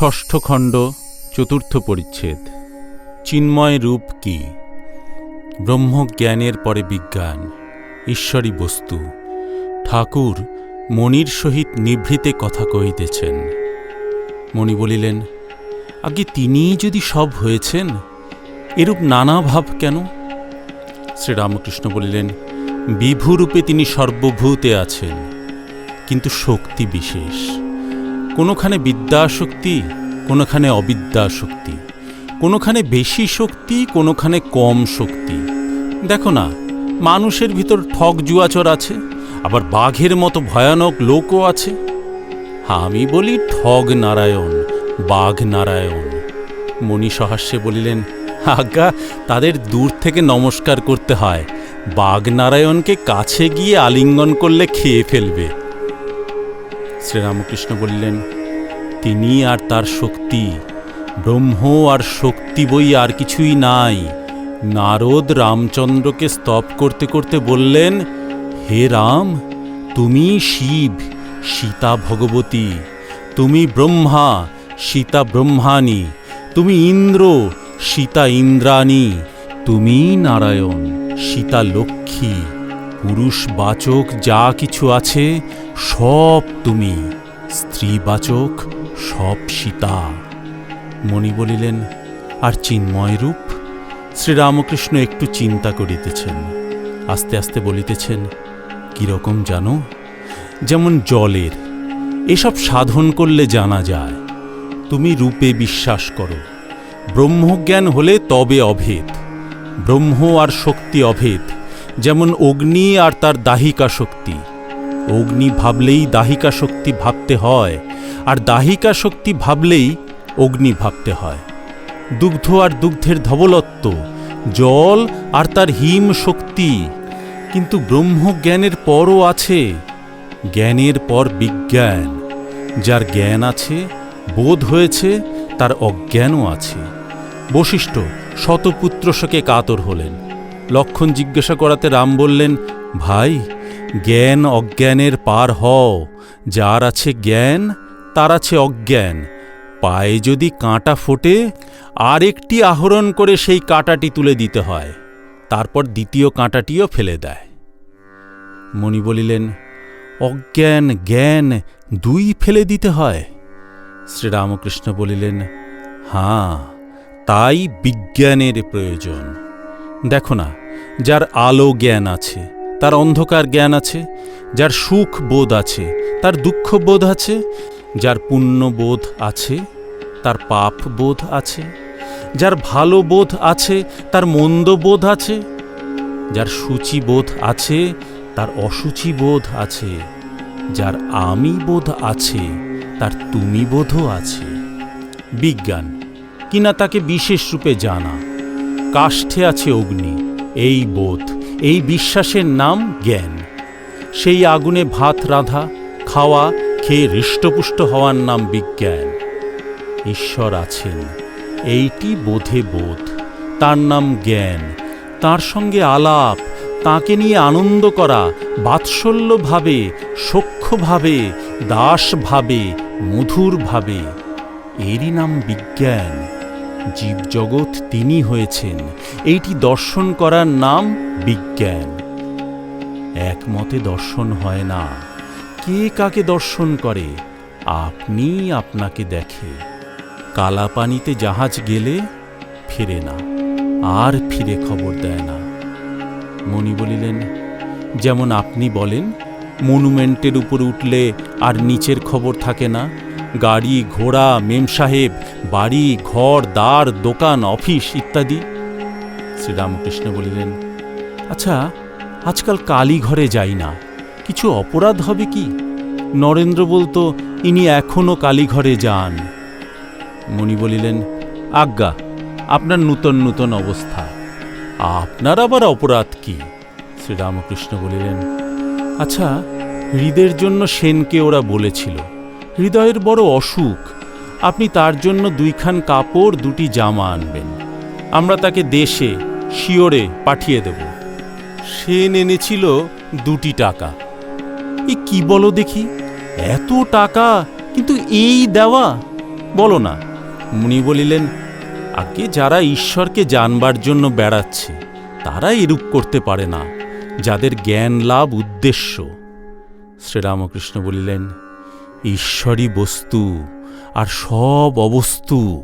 ষষ্ঠ খণ্ড, চতুর্থ পরিচ্ছেদ। চিন্ময় রূপ কি? ব্রহ্মজ্ঞানের পরে বিজ্ঞান ঈশ্বরী বস্তু। ঠাকুর মণির সহিত নিভৃতে কথা কহিতেছেন। মণি বলিলেন আগে তিনিই যদি সব হয়েছেন, এরূপ নানা ভাব কেন? শ্রীরামকৃষ্ণ বলিলেন, বিভুরূপে তিনি সর্বভূতে আছেন, কিন্তু শক্তি বিশেষ। কোনোখানে বিদ্যাশক্তি কোনোখানে অবিদ্যাশক্তি কোনোখানে বেশি শক্তি, কোনোখানে কম শক্তি। দেখো না, মানুষের ভিতর ঠক জুয়াচর আছে, আবার বাঘের মতো ভয়ানক লোকও আছে। হ্যাঁ আমি বলি ঠগ নারায়ণ, বাঘ নারায়ণ। মণি সহাস্যে বলিলেন, আজ্ঞা, তাদের দূর থেকে নমস্কার করতে হয়। বাঘ নারায়ণকে কাছে গিয়ে আলিঙ্গন করলে খেয়ে ফেলবে। শ্রীরামকৃষ্ণ বললেন, তিনি আর তার শক্তি, ব্রহ্ম আর শক্তি বই আর কিছুই নাই। নারদ রামচন্দ্রকে স্তব করতে করতে বললেন, হে রাম, তুমি শিব, সীতা ভগবতী, তুমি ব্রহ্মা, সীতা ব্রহ্মাণী, তুমি ইন্দ্র, সীতা ইন্দ্রাণী, তুমি নারায়ণ, সীতা লক্ষ্মী, পুরুষ বাচক যা কিছু আছে সব তুমি স্ত্রীবাচক, সব সীতা। মণি বলিলেন, আর চিন্ময় রূপ? শ্রীরামকৃষ্ণ একটু চিন্তা করিতেছেন। আস্তে আস্তে বলিতেছেন, কীরকম জানো? যেমন জলের, এসব সাধন করলে জানা যায়। তুমি রূপে বিশ্বাস করো। ব্রহ্মজ্ঞান হলে তবে অভেদ। ব্রহ্ম আর শক্তি অভেদ। যেমন অগ্নি আর তার দাহিকা শক্তি। অগ্নি ভাবলেই দাহিকা শক্তি ভাবতে হয়, আর দাহিকা শক্তি ভাবলেই অগ্নি ভাবতে হয়। দুগ্ধ আর দুগ্ধের ধবলত্ব, জল আর তার হিম শক্তি, কিন্তু ব্রহ্মজ্ঞানের পরও আছে, জ্ঞানের পর বিজ্ঞান। যার জ্ঞান আছে, বোধ হয়েছে, তার অজ্ঞানও আছে। বশিষ্ঠ শতপুত্র শোকে কাতর হলেন। লক্ষণ জিজ্ঞাসা করাতে রাম বললেন, ভাই জ্ঞান অজ্ঞানের পার হও। যার আছে জ্ঞান, তার আছে অজ্ঞান। পায়ে যদি কাঁটা ফোটে আর একটি আহরণ করে সেই কাঁটাটি তুলে দিতে হয়। তারপর দ্বিতীয় কাঁটাটিও ফেলে দেয়। মণি বলিলেন, অজ্ঞান, জ্ঞান দুই ফেলে দিতে হয়। শ্রীরামকৃষ্ণ বলিলেন, হাঁ, তাই বিজ্ঞানের প্রয়োজন। দেখো না, যার আলো জ্ঞান আছে তার অন্ধকার জ্ঞান আছে, যার সুখ বোধ আছে, তার দুঃখ বোধ আছে, যার পুণ্য বোধ আছে, তার পাপ বোধ আছে, যার ভালো বোধ আছে, তার মন্দ বোধ আছে, যার সূচি বোধ আছে, তার অসুচি বোধ আছে, যার আমি বোধ আছে, তার তুমি বোধও আছে। বিজ্ঞান, কিনা তাকে বিশেষ রূপে জানা, কাষ্ঠে আছে অগ্নি, এই বোধ। এই বিশ্বাসের নাম জ্ঞান। সেই আগুনে ভাত রাঁধা, খাওয়া, খেয়ে হৃষ্টপুষ্ট হওয়ার নাম বিজ্ঞান। ঈশ্বর আছেন, এইটি বোধে বোধ। তার নাম জ্ঞান। তার সঙ্গে আলাপ, তাকে নিয়ে আনন্দ করা, বাৎসল্যভাবে সখ্যভাবে দাসভাবে, মধুরভাবে। এরই নাম বিজ্ঞান। জীবজগৎ তিনি হয়েছেন। এইটি দর্শন করার নাম বিজ্ঞান। একমতে দর্শন হয় না। কে কাকে দর্শন করে? আপনি আপনাকে দেখে। কালাপানিতে জাহাজ গেলে ফিরে না। আর ফিরে খবর দেয় না। মণি বলিলেন, যেমন আপনি বলেন, মনুমেন্টের উপর উঠলে আর নিচের খবর থাকে না। গাড়ি, ঘোড়া মেমসাহেব বাড়ি, ঘর দ্বার দোকান, অফিস ইত্যাদি। শ্রীরামকৃষ্ণ বলিলেন আচ্ছা আজকাল কালী ঘরে যাই না। কিছু অপরাধ হবে কি? নরেন্দ্র বলতো, ইনি এখনও কালীঘরে যান। মণি বলিলেন, আজ্ঞা, আপনার নূতন নূতন অবস্থা। আপনার আবার অপরাধ কি? শ্রীরামকৃষ্ণ বলিলেন আচ্ছা হৃদের জন্য সেনকে ওরা বলেছিল। হৃদয়ের বড় অসুখ। আপনি তার জন্য দুইখান কাপড়, দুটি জামা আনবেন। আমরা তাকে দেশে শিওরে পাঠিয়ে দেব। সে নেনেছিল দুটি টাকা। এ কি বলো দেখি? এত টাকা, কিন্তু এই দেওয়া? বলো না। মুনি বলিলেন, আগে যারা ঈশ্বরকে জানবার জন্য বেড়াচ্ছে, তারা এরূপ করতে পারে না, যাদের জ্ঞান লাভ উদ্দেশ্য। শ্রীরামকৃষ্ণ বলিলেন ঈশ্বরই বস্তু আর সব অবস্তু।